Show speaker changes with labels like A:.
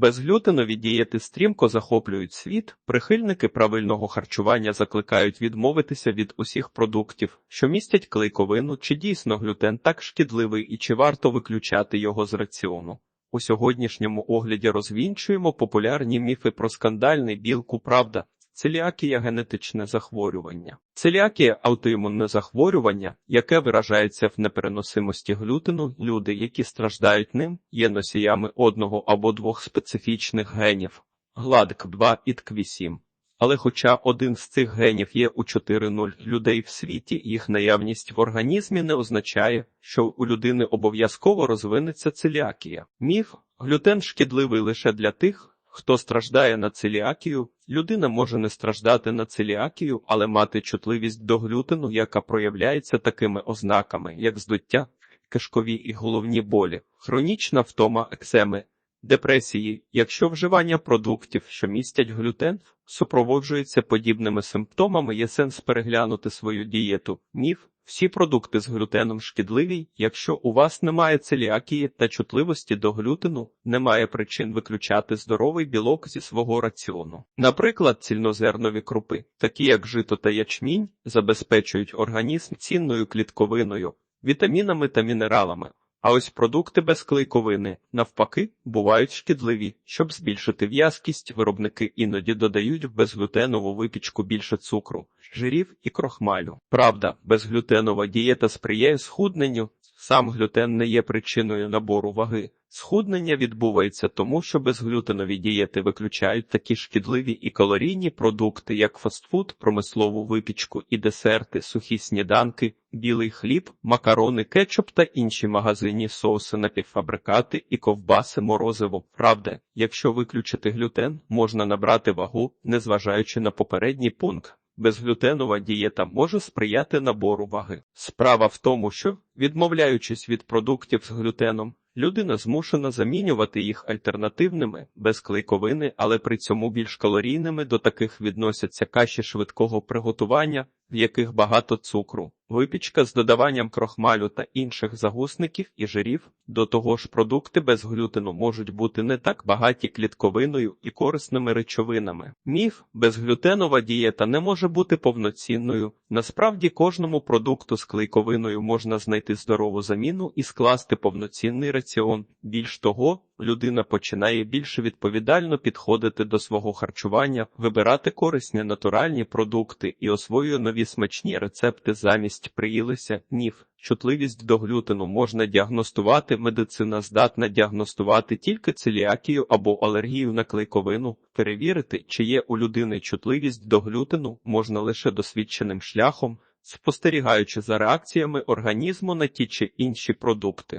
A: Безглютенові дієти стрімко захоплюють світ. Прихильники правильного харчування закликають відмовитися від усіх продуктів, що містять клейковину, чи дійсно глютен так шкідливий і чи варто виключати його з раціону. У сьогоднішньому огляді розвінчуємо популярні міфи про скандальний білку правда. Целіакія генетичне захворювання. Целіакія аутоімунне захворювання, яке виражається в непереносимості глютену. Люди, які страждають ним, є носіями одного або двох специфічних генів ГЛАДК2 і ТКВ7. Але хоча один з цих генів є у 4.0 людей в світі, їх наявність в організмі не означає, що у людини обов'язково розвинеться целіакія. Міф глютен шкідливий лише для тих, Хто страждає на целіакію, людина може не страждати на целіакію, але мати чутливість до глютену, яка проявляється такими ознаками, як здуття, кишкові і головні болі, хронічна втома ексеми, депресії, якщо вживання продуктів, що містять глютен, супроводжується подібними симптомами, є сенс переглянути свою дієту. Міф всі продукти з глютеном шкідливі, якщо у вас немає целіакії та чутливості до глютену, немає причин виключати здоровий білок зі свого раціону. Наприклад, цільнозернові крупи, такі як жито та ячмінь, забезпечують організм цінною клітковиною, вітамінами та мінералами. А ось продукти без клейковини, навпаки, бувають шкідливі. Щоб збільшити в'язкість, виробники іноді додають в безглютенову випічку більше цукру, жирів і крохмалю. Правда, безглютенова дієта сприяє схудненню. Сам глютен не є причиною набору ваги. Схуднення відбувається тому, що безглютенові дієти виключають такі шкідливі і калорійні продукти, як фастфуд, промислову випічку і десерти, сухі сніданки, білий хліб, макарони, кетчуп та інші магазинні соуси напівфабрикати і ковбаси морозиво. Правда, якщо виключити глютен, можна набрати вагу, незважаючи на попередній пункт. Безглютенова дієта може сприяти набору ваги. Справа в тому, що, відмовляючись від продуктів з глютеном, людина змушена замінювати їх альтернативними, без клейковини, але при цьому більш калорійними до таких відносяться каші швидкого приготування, в яких багато цукру, випічка з додаванням крохмалю та інших загусників і жирів. До того ж, продукти без глютену можуть бути не так багаті клітковиною і корисними речовинами. Міф безглютенова дієта не може бути повноцінною. Насправді, кожному продукту з клейковиною можна знайти здорову заміну і скласти повноцінний раціон. Більш того, людина починає більше відповідально підходити до свого харчування, вибирати корисні натуральні продукти і освоює нові смачні рецепти замість приїлися міф. Чутливість до глютену можна діагностувати. Медицина здатна діагностувати тільки целіакію або алергію на клейковину. Перевірити, чи є у людини чутливість до глютену, можна лише досвідченим шляхом, спостерігаючи за реакціями організму на ті чи інші продукти.